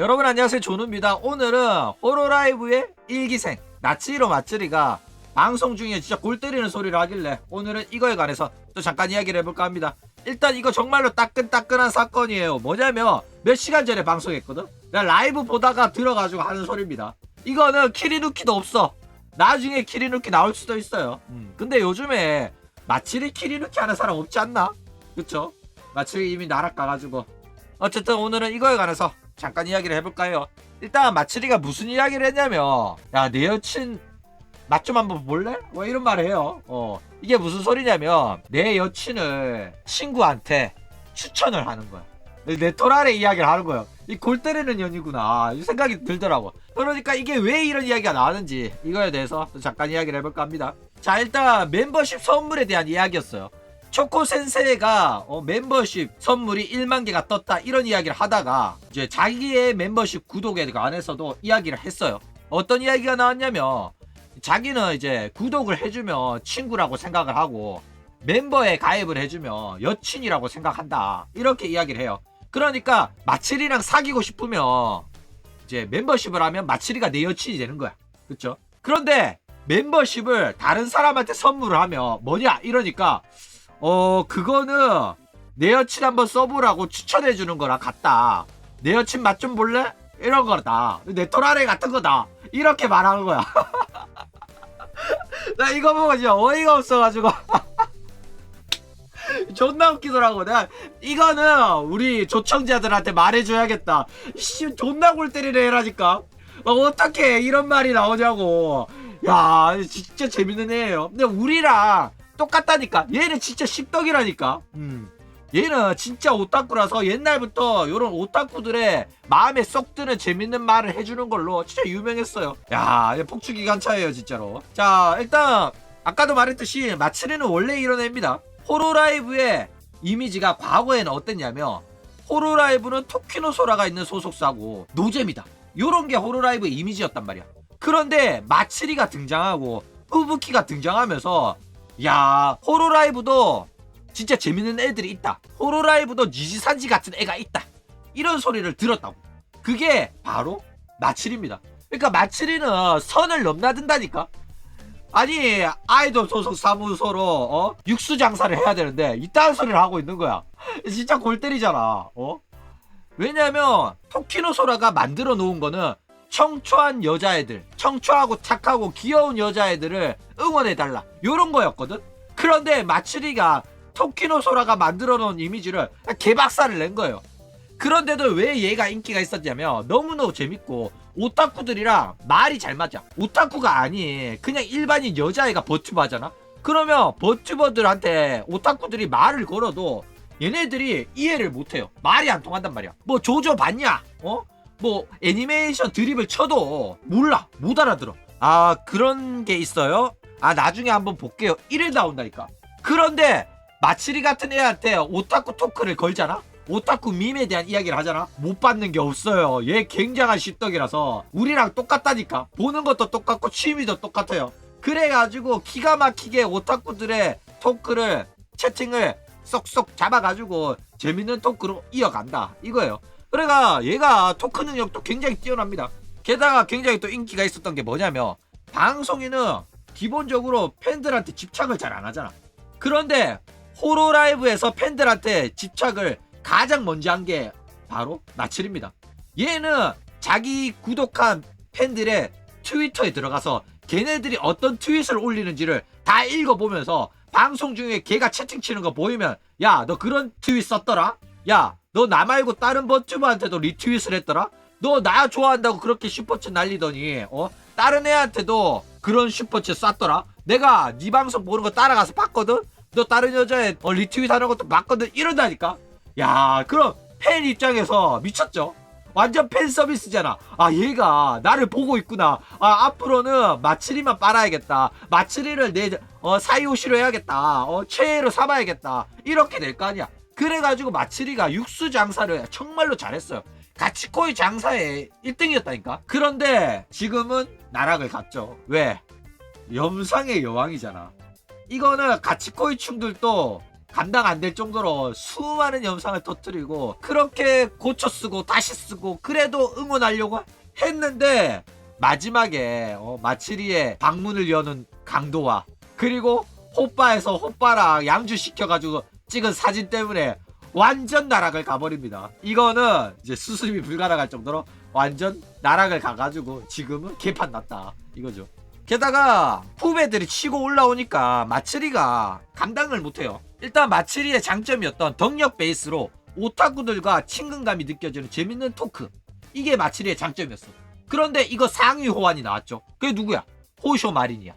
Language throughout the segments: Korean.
여러분 안녕하세요. 조누입니다. 오늘은 호로라이브의 일기생 나치로 마츠리가 방송 중에 진짜 골 때리는 소리를 하길래 오늘은 이거에 관해서 또 잠깐 이야기를 해볼까 합니다. 일단 이거 정말로 따끈따끈한 사건이에요. 뭐냐면 몇 시간 전에 방송했거든? 내가 라이브 보다가 들어가지고 하는 소리입니다. 이거는 키리누키도 없어. 나중에 키리누키 나올 수도 있어요. 음, 근데 요즘에 마치리 키리누키 하는 사람 없지 않나? 그쵸? 마치리 이미 날아가가지고. 어쨌든 오늘은 이거에 관해서 잠깐 이야기를 해볼까요? 일단 마치리가 무슨 이야기를 했냐면 야 내 여친 맛 좀 한번 볼래? 뭐 이런 말을 해요. 어. 이게 무슨 소리냐면 내 여친을 친구한테 추천을 하는 거야. 내 토랄의 이야기를 하는 거예요. 이 골 때리는 년이구나. 이 생각이 들더라고. 그러니까 이게 왜 이런 이야기가 나왔는지 이거에 대해서 또 잠깐 이야기를 해볼까 합니다. 자 일단 멤버십 선물에 대한 이야기였어요 초코 센세가 어, 멤버십 선물이 1만 개가 떴다 이런 이야기를 하다가 이제 자기의 멤버십 구독에 관해서도 이야기를 했어요. 어떤 이야기가 나왔냐면 자기는 이제 구독을 해주면 친구라고 생각을 하고 멤버에 가입을 해주면 여친이라고 생각한다 이렇게 이야기를 해요. 그러니까 마칠이랑 사귀고 싶으면 이제 멤버십을 하면 마칠이가 내 여친이 되는 거야. 그쵸? 그런데 멤버십을 다른 사람한테 선물을 하면 뭐냐 이러니까 어 그거는 내 여친 한번 써보라고 추천해 주는 거랑 같다. 내 여친 맛 좀 볼래? 이런 거다. 내 토라레 같은 거다. 이렇게 말하는 거야. 나 이거 보고 진짜 어이가 없어가지고. 존나 웃기더라고. 내가 이거는 우리 조청자들한테 말해줘야겠다. 씨 존나 골 때리네 해라니까. 어, 어떻게 이런 말이 나오냐고. 야 진짜 재밌는 애예요. 근데 우리랑 똑같다니까. 얘는 진짜 십덕이라니까. 음. 얘는 진짜 오타쿠라서 옛날부터 이런 오타쿠들의 마음에 쏙 드는 재밌는 말을 해주는 걸로 진짜 유명했어요. 야, 얘 폭주기관차예요, 진짜로. 자, 일단 아까도 말했듯이 마츠리는 원래 이런 애입니다. 호로라이브의 이미지가 과거에는 어땠냐면 호로라이브는 토키노 소라가 있는 소속사고 노잼이다. 요런 게 호로라이브의 이미지였단 말이야. 그런데 마츠리가 등장하고 후부키가 등장하면서 야 호로라이브도 진짜 재밌는 애들이 있다. 호로라이브도 니지산지 같은 애가 있다. 이런 소리를 들었다고. 그게 바로 마츠리입니다. 그러니까 마츠리는 선을 넘나든다니까. 아니 아이돌 소속 사무소로 어? 육수 장사를 해야 되는데 이딴 소리를 하고 있는 거야. 진짜 골 때리잖아 어? 왜냐면 토키노 소라가 만들어 놓은 거는 청초한 여자애들, 청초하고 착하고 귀여운 여자애들을 응원해달라. 요런 거였거든? 그런데 마츠리가 토키노 소라가 만들어 놓은 이미지를 개박살을 낸 거예요. 그런데도 왜 얘가 인기가 있었냐면 너무너무 재밌고 오타쿠들이랑 말이 잘 맞아. 오타쿠가 아니 그냥 일반인 여자애가 버튜버 하잖아? 그러면 버튜버들한테 오타쿠들이 말을 걸어도 얘네들이 이해를 못해요. 말이 안 통한단 말이야. 뭐 조조 봤냐? 어? 뭐 애니메이션 드립을 쳐도 몰라. 못 알아들어. 아 그런 게 있어요? 아 나중에 한번 볼게요. 이래 나온다니까. 그런데 마츠리 같은 애한테 오타쿠 토크를 걸잖아? 오타쿠 밈에 대한 이야기를 하잖아? 못 받는 게 없어요. 얘 굉장한 십덕이라서 우리랑 똑같다니까. 보는 것도 똑같고 취미도 똑같아요. 그래가지고 기가 막히게 오타쿠들의 토크를 채팅을 쏙쏙 잡아가지고 재밌는 토크로 이어간다. 이거예요 그래가 얘가 토크 능력도 굉장히 뛰어납니다. 게다가 굉장히 또 인기가 있었던 게 뭐냐면 방송인은 기본적으로 팬들한테 집착을 잘 안 하잖아. 그런데 호로라이브에서 팬들한테 집착을 가장 먼저 한 게 바로 나칠입니다. 얘는 자기 구독한 팬들의 트위터에 들어가서 걔네들이 어떤 트윗을 올리는지를 다 읽어보면서 방송 중에 걔가 채팅 치는 거 보이면 야 너 그런 트윗 썼더라? 야 너 나 말고 다른 버튜버한테도 리트윗을 했더라? 너 나 좋아한다고 그렇게 슈퍼챗 날리더니 어 다른 애한테도 그런 슈퍼챗 쐈더라? 내가 네 방송 보는 거 따라가서 봤거든? 너 다른 여자애 어, 리트윗 하는 것도 봤거든? 이런다니까? 야 그럼 팬 입장에서 미쳤죠? 완전 팬 서비스잖아. 아, 얘가 나를 보고 있구나. 아, 앞으로는 마츠리만 빨아야겠다. 마츠리를 내, 어, 사이오시로 해야겠다. 어, 최애로 삼아야겠다. 이렇게 될 거 아니야. 그래가지고 마츠리가 육수 장사를 정말로 잘했어요. 가치코이 장사에 1등이었다니까. 그런데 지금은 나락을 갔죠. 왜? 염상의 여왕이잖아. 이거는 가치코이 충들도 감당 안 될 정도로 수많은 영상을 터뜨리고 그렇게 고쳐 쓰고 다시 쓰고 그래도 응원하려고 했는데 마지막에 어, 마치리의 방문을 여는 강도와 그리고 호빠에서 호빠랑 양주 시켜가지고 찍은 사진 때문에 완전 나락을 가버립니다. 이거는 이제 수습이 불가능할 정도로 완전 나락을 가가지고 지금은 개판 났다 이거죠. 게다가 후배들이 치고 올라오니까 마츠리가 감당을 못해요. 일단 마츠리의 장점이었던 덕력 베이스로 오타쿠들과 친근감이 느껴지는 재밌는 토크. 이게 마츠리의 장점이었어. 그런데 이거 상위 호환이 나왔죠. 그게 누구야? 호쇼 마린이야.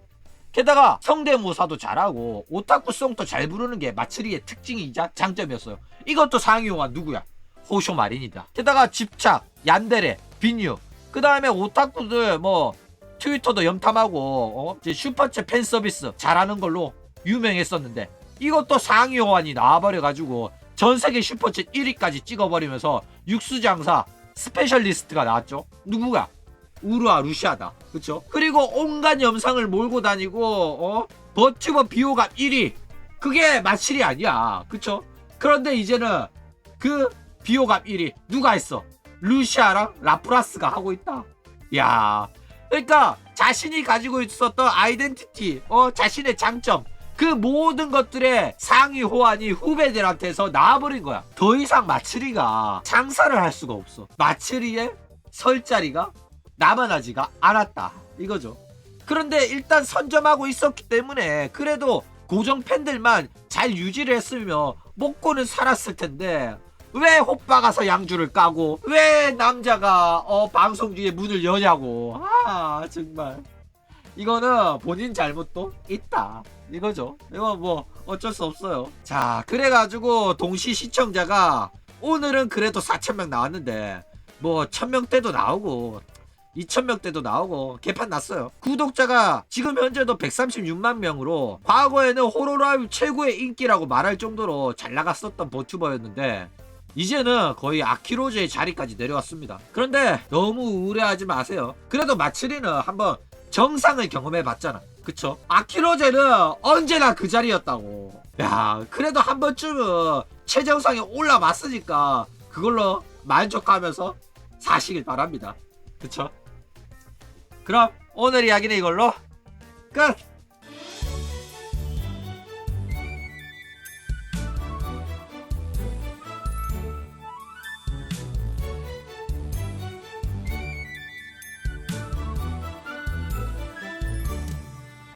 게다가 성대모사도 잘하고 오타쿠송도 잘 부르는 게 마츠리의 특징이자 장점이었어요. 이것도 상위 호환 누구야? 호쇼 마린이다. 게다가 집착, 얀데레, 빈유. 그 다음에 오타쿠들 뭐 트위터도 염탐하고 어? 슈퍼챗 팬 서비스 잘하는 걸로 유명했었는데 이것도 상위 호환이 나와버려가지고 전 세계 슈퍼챗 1위까지 찍어버리면서 육수장사 스페셜리스트가 나왔죠. 누구가? 우루아 루시아다. 그쵸? 그리고 온갖 영상을 몰고 다니고 어? 버튜버 비호감 1위. 그게 마실이 아니야. 그쵸? 그런데 이제는 그 비호감 1위 누가 했어? 루시아랑 라프라스가 하고 있다. 야, 그러니까 자신이 가지고 있었던 아이덴티티, 어, 자신의 장점, 그 모든 것들의 상위 호환이 후배들한테서 나와버린 거야. 더 이상 마츠리가 장사를 할 수가 없어. 마츠리의 설 자리가 남아나지가 않았다. 이거죠. 그런데 일단 선점하고 있었기 때문에 그래도 고정 팬들만 잘 유지를 했으면 먹고는 살았을 텐데 왜 호빠 가서 양주를 까고 왜 남자가 어 방송 중에 문을 여냐고. 아 정말. 이거는 본인 잘못도 있다. 이거죠. 이거 뭐 어쩔 수 없어요. 자 그래가지고 동시 시청자가 오늘은 그래도 4천명 나왔는데 뭐 1000명대도 나오고 2,000명대도 나오고 개판 났어요. 구독자가 지금 현재도 136만 명으로 과거에는 호로라이브 최고의 인기라고 말할 정도로 잘 나갔었던 버튜버였는데 이제는 거의 아키로즈의 자리까지 내려왔습니다. 그런데 너무 우려하지 마세요. 그래도 마츠리는 한번 정상을 경험해 봤잖아. 그쵸? 아키로제는 언제나 그 자리였다고. 야, 그래도 한 번쯤은 최정상에 올라왔으니까 그걸로 만족하면서 사시길 바랍니다. 그쵸? 그럼 오늘 이야기는 이걸로 끝!